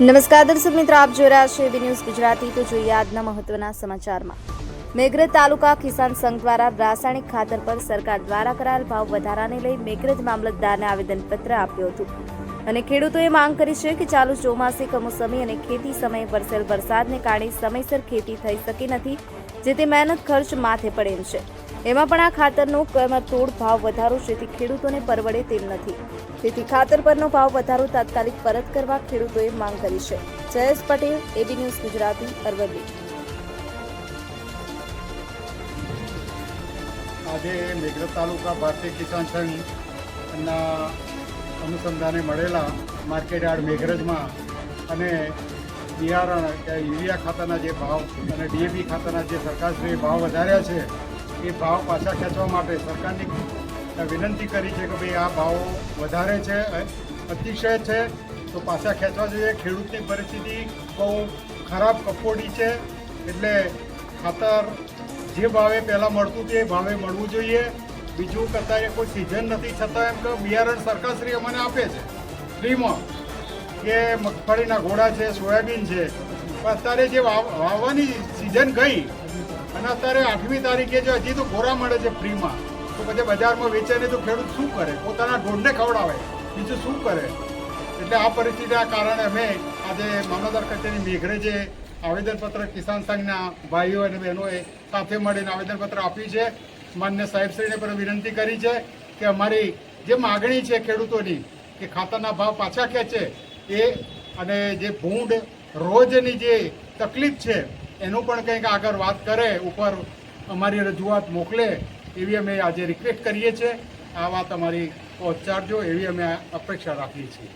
નમસ્કાર દર્શક મિત્રો, આપ જોઈ રહ્યા છો એબી ન્યૂઝ ગુજરાતી. તો જોઈએ આજના મહત્વના સમાચારમાં. મેઘરજ તાલુકા કિસાન સંઘ દ્વારા રાસાયણિક ખાતર પર સરકાર દ્વારા કરાયેલ ભાવ વધારાને લઈ મેઘરજ મામલતદારને આવેદનપત્ર આપ્યું હતું. અને ખેડૂતોએ માંગ કરી છે કે ચાલુ ચોમાસે કમોસમી અને ખેતી સમયે વરસેલ વરસાદને કારણે સમયસર ખેતી થઈ શકી નથી જેથી મહેનત ખર્ચ માથે પડેલ છે. એમાં પણ આ ખાતરનો કમરતોડ ભાવ વધારો, જેથી ખેડૂતોને પરવડે તેમ નથી. તેથી ખાતર પરનો ભાવ વધારો તાત્કાલિક પરત કરવા ખેડૂતોએ માંગ કરી છે. Jayesh Patel, AB news Gujarati, Aravalli. આજે મેઘરજ તાલુકા ભારતીય કિસાન સંઘના અનુસંધાને મળેલા માર્કેટ યાર્ડ મેઘરજમાં અને બિયારણ યુરિયા ખાતરના જે ભાવ અને ડીએપી ખાતાના જે સરકારશ્રીએ ભાવ વધાર્યા છે એ ભાવ પાછા ખેંચવા માટે સરકારની વિનંતી કરી છે કે ભાઈ આ ભાવ વધારે છે અતિશય છે, તો પાછા ખેંચવા જોઈએ. ખેડૂતની પરિસ્થિતિ બહુ ખરાબ કફોડી છે, એટલે ખાતર જે ભાવે પહેલાં મળતું તે ભાવે મળવું જોઈએ. બીજું કરતાં એ કોઈ સિઝન નથી, છતાં એમ કે બિયારણ સરકારશ્રી અમને આપે છે. ફ્રીમાં કે મગફળીના ઘોડા છે, સોયાબીન છે. અત્યારે જે વાવ- વાવવાની સિઝન ગઈ અને અત્યારે આઠમી તારીખે જે હજી તો ગોરા મળે છે ફ્રીમાં, તો પછી બજારમાં વેચે તો ખેડૂત શું કરે? પોતાના ઢોરને ખવડાવે. બીજું શું કરે? એટલે આ પરિસ્થિતિના કારણે અમે આજે મામલતદાર કચેરી મેઘરેજે આવેદનપત્ર કિસાન સંઘના ભાઈઓ અને બહેનોએ સાથે મળીને આવેદનપત્ર આપ્યું છે, માન્ય સાહેબશ્રીને પણ વિનંતી કરી છે કે અમારી જે માગણી છે ખેડૂતોની, કે ખાતરના ભાવ પાછા ખેંચે એ અને જે ભૂંડ રોજની જે તકલીફ છે એનું પણ કંઈક આગળ વાત કરે, ઉપર અમારી રજૂઆત મોકલે, એવી અમે આજે રિક્વેસ્ટ કરીએ છીએ. આ વાત અમારી પહોંચાડજો, એવી અમે અપેક્ષા રાખીએ છીએ.